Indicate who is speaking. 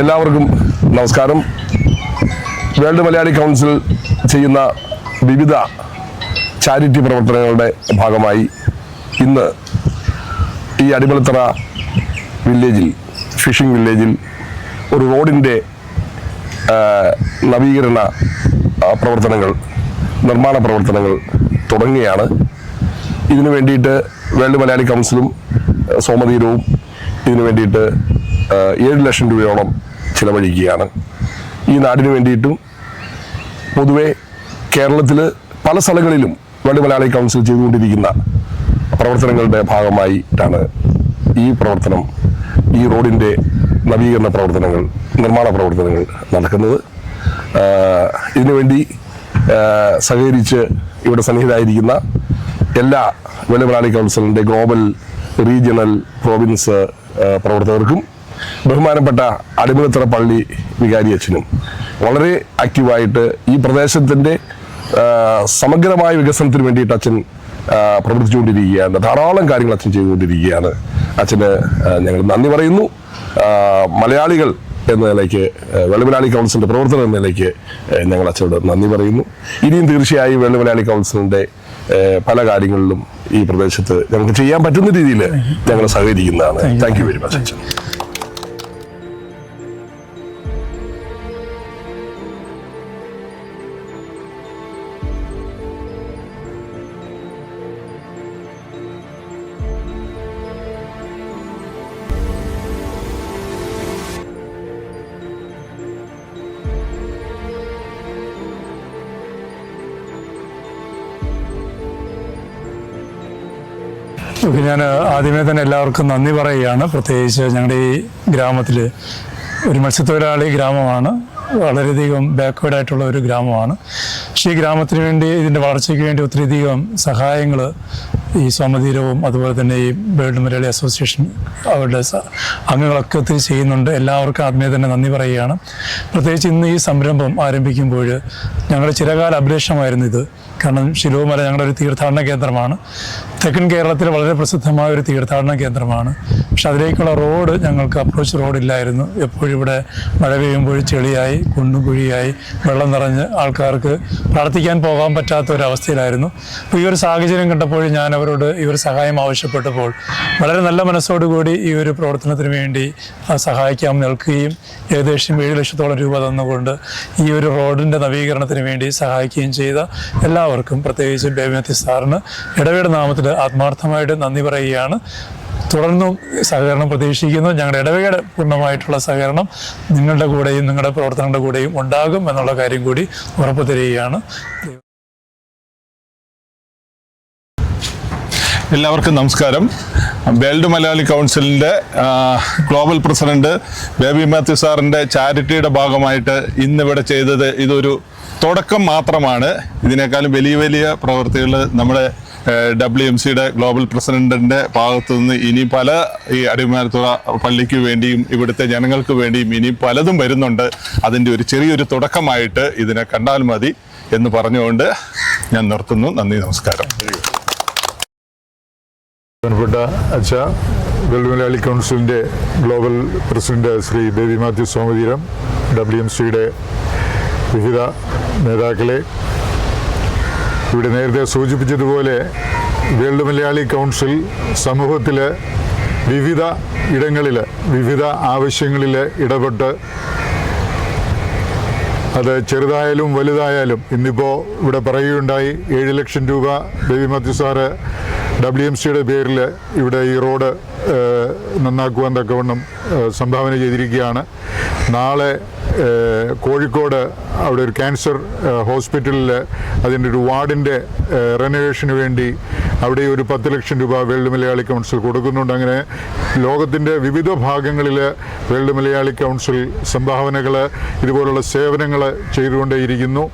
Speaker 1: എല്ലാവർക്കും നമസ്കാരം. World Malayali council ചെയ്യുന്ന വിവിധ ചാരിറ്റി പ്രവർത്തനങ്ങളുടെ ഭാഗമായി ഇന്ന് ഈ അടിമലത്തറ വില്ലേജിൽ ഫിഷിംഗ് വില്ലേജിൽ ഒരു റോഡിന്റെ നവീകരണ പ്രവർത്തനങ്ങൾ നിർമ്മാണ പ്രവർത്തനങ്ങൾ തുടങ്ങുകയാണ്. ഇതിനു വേണ്ടിയിട്ട് വേൾഡ് മലയാളി കൗൺസിലും സോമതീരവും ഇതിനു വേണ്ടിയിട്ട് ഏഴ് ലക്ഷം രൂപയോളം ചിലവഴിക്കുകയാണ്. ഈ നാടിന് വേണ്ടിയിട്ടും പൊതുവെ കേരളത്തിൽ പല സ്ഥലങ്ങളിലും വേൾഡ് മലയാളി കൗൺസിൽ ചെയ്തുകൊണ്ടിരിക്കുന്ന പ്രവർത്തനങ്ങളുടെ ഭാഗമായിട്ടാണ് ഈ പ്രവർത്തനം ഈ റോഡിന്റെ നവീകരണ പ്രവർത്തനങ്ങൾ നിർമ്മാണ പ്രവർത്തനങ്ങൾ നടക്കുന്നത്. ഇതിനുവേണ്ടി സഹകരിച്ച് ഇവിടെ സന്നിഹിതരായിരിക്കുന്ന എല്ലാ മലയാളി കൗൺസിലിന്റെ ഗ്ലോബൽ റീജിയണൽ പ്രോവിൻസ് പ്രവർത്തകർക്കും ബഹുമാനപ്പെട്ട അടിമലത്തറ പള്ളി വികാരി അച്ഛനും. വളരെ ആക്റ്റീവായിട്ട് ഈ പ്രദേശത്തിന്റെ സമഗ്രമായ വികസനത്തിന് വേണ്ടിയിട്ട് അച്ഛൻ പ്രവർത്തിച്ചുകൊണ്ടിരിക്കുകയാണ്. ധാരാളം കാര്യങ്ങൾ അച്ഛൻ ചെയ്തുകൊണ്ടിരിക്കുകയാണ്. അച്ഛന് ഞങ്ങൾ നന്ദി പറയുന്നു. മലയാളികൾ എന്ന നിലയ്ക്ക് വെള്ളമലയാളി വെള്ളുമലയാളി കൗൺസിലിന്റെ പ്രവർത്തനം എന്ന നിലയ്ക്ക് ഞങ്ങൾ അച്ഛനോട് നന്ദി പറയുന്നു. ഇനിയും തീർച്ചയായും വെള്ളമലയാളി കൗൺസിലിന്റെ പല കാര്യങ്ങളിലും ഈ പ്രദേശത്ത് ഞങ്ങൾക്ക് ചെയ്യാൻ പറ്റുന്ന രീതിയിൽ ഞങ്ങൾ സഹകരിക്കുന്നതാണ്. താങ്ക് യു വെരി മച്ച് അച്ഛൻ.
Speaker 2: ഞാൻ ആദ്യമേ തന്നെ എല്ലാവർക്കും നന്ദി പറയുകയാണ്. പ്രത്യേകിച്ച് ഞങ്ങളുടെ ഈ ഗ്രാമത്തിൽ ഒരു മത്സ്യത്തൊഴിലാളി ഗ്രാമമാണ്. വളരെയധികം ബാക്ക്വേഡ് ആയിട്ടുള്ള ഒരു ഗ്രാമമാണ്. പക്ഷേ ഈ ഗ്രാമത്തിന് വേണ്ടി ഇതിന്റെ വളർച്ചയ്ക്ക് വേണ്ടി ഒത്തിരിയധികം സഹായങ്ങൾ ഈ സ്വാമതീരവും അതുപോലെ തന്നെ ഈ വേൾഡ് മലയാളി അസോസിയേഷൻ അവരുടെ അംഗങ്ങളൊക്കെ ഒത്തിരി ചെയ്യുന്നുണ്ട്. എല്ലാവർക്കും ആദ്യമേ തന്നെ നന്ദി പറയുകയാണ്. പ്രത്യേകിച്ച് ഇന്ന് ഈ സംരംഭം ആരംഭിക്കുമ്പോൾ ഞങ്ങളുടെ ചിരകാല അഭിലേഷമായിരുന്നു ഇത്. കാരണം ശിലോമല ഞങ്ങളുടെ ഒരു തീർത്ഥാടന കേന്ദ്രമാണ്. തെക്കൻ കേരളത്തിലെ വളരെ പ്രസിദ്ധമായ ഒരു തീർത്ഥാടന കേന്ദ്രമാണ്. പക്ഷെ അതിലേക്കുള്ള റോഡ് ഞങ്ങൾക്ക് അപ്രോച്ച് റോഡില്ലായിരുന്നു എപ്പോഴും ഇവിടെ മഴ പെയ്യുമ്പോൾ ചെളിയായി കുണ്ടും കുഴിയായി വെള്ളം നിറഞ്ഞ് ആൾക്കാർക്ക് പ്രാർത്ഥിക്കാൻ പോകാൻ പറ്റാത്ത ഒരു അവസ്ഥയിലായിരുന്നു. അപ്പോൾ ഈ ഒരു സാഹചര്യം കണ്ടപ്പോൾ ഞാൻ അവരോട് ഈ ഒരു സഹായം ആവശ്യപ്പെട്ടപ്പോൾ വളരെ നല്ല മനസ്സോടുകൂടി ഈ ഒരു പ്രവർത്തനത്തിന് വേണ്ടി സഹായിക്കാൻ നിൽക്കുകയും ഏകദേശം ഏഴ് ലക്ഷത്തോളം രൂപ തന്നുകൊണ്ട് ഈ ഒരു റോഡിന്റെ നവീകരണത്തിന് വേണ്ടി സഹായിക്കുകയും ചെയ്ത എല്ലാവർക്കും പ്രത്യേകിച്ച് ബേബിമത്തി സാറിന് ഇടവേട് നാമത്തിൽ ആത്മാർത്ഥമായിട്ട് നന്ദി പറയുകയാണ്. തുടർന്നും സഹകരണം പ്രതീക്ഷിക്കുന്നു. ഞങ്ങളുടെ ഇടവേട് പൂർണമായിട്ടുള്ള സഹകരണം നിങ്ങളുടെ കൂടെയും നിങ്ങളുടെ പ്രവർത്തനങ്ങളുടെ കൂടെയും ഉണ്ടാകും എന്നുള്ള കാര്യം കൂടി ഉറപ്പു തരികയാണ്
Speaker 3: എല്ലാവർക്കും നമസ്കാരം. വേൾഡ് മലയാളി കൗൺസിലിന്റെ ഗ്ലോബൽ പ്രസിഡന്റ് ബേബി മാത്യു സാറിന്റെ ചാരിറ്റിയുടെ ഭാഗമായിട്ട് ഇന്നിവിടെ ചെയ്തത് ഇതൊരു തുടക്കം മാത്രമാണ്. ഇതിനേക്കാളും വലിയ വലിയ പ്രവൃത്തികൾ നമ്മുടെ ഡബ്ല്യു എം സിയുടെ ഗ്ലോബൽ പ്രസിഡന്റിന്റെ ഭാഗത്തു നിന്ന് ഇനി പല ഈ അടിമാലത്തുള്ള പള്ളിക്ക് വേണ്ടിയും ഇവിടുത്തെ ജനങ്ങൾക്ക് വേണ്ടിയും ഇനി പലതും വരുന്നുണ്ട്. അതിന്റെ ഒരു ചെറിയൊരു തുടക്കമായിട്ട് ഇതിനെ കണ്ടാൽ മതി എന്ന് പറഞ്ഞുകൊണ്ട് ഞാൻ നിർത്തുന്നു. നന്ദി നമസ്കാരം.
Speaker 4: ബഹുമാനപ്പെട്ട അച്ഛ വേൾഡ് മലയാളി കൗൺസിലിന്റെ global president Shri Baby Mathew Somatheeram W M സിയുടെ വിവിധ നേതാക്കളെ ഇവിടെ നേരത്തെ സൂചിപ്പിച്ചതുപോലെ വേൾഡ് മലയാളി കൗൺസിൽ സമൂഹത്തിൽ വിവിധ ഇടങ്ങളിൽ വിവിധ ആവശ്യങ്ങളിൽ ഇടപെട്ട് അത് ചെറുതായാലും വലുതായാലും ഇന്നിപ്പോൾ ഇവിടെ പറയുകയുണ്ടായി ഏഴ് ലക്ഷം രൂപ Baby Mathew sir W M സിയുടെ പേരിൽ ഇവിടെ ഈ റോഡ് നന്നാക്കുവാൻ തക്കവണ്ണം സംഭാവന ചെയ്തിരിക്കുകയാണ്. നാളെ കോഴിക്കോട് അവിടെ ഒരു ക്യാൻസർ ഹോസ്പിറ്റലിൽ അതിന്റെ ഒരു വാർഡിന്റെ റെനോവേഷന് വേണ്ടി അവിടെ ഒരു പത്ത് ലക്ഷം രൂപ വേൾഡ് മലയാളി കൗൺസിൽ കൊടുക്കുന്നുണ്ട്. അങ്ങനെ ലോകത്തിന്റെ വിവിധ ഭാഗങ്ങളിൽ വേൾഡ് മലയാളി കൗൺസിൽ സംഭാവനകൾ ഇതുപോലുള്ള സേവനങ്ങൾ ചെയ്തുകൊണ്ടേയിരിക്കുന്നു.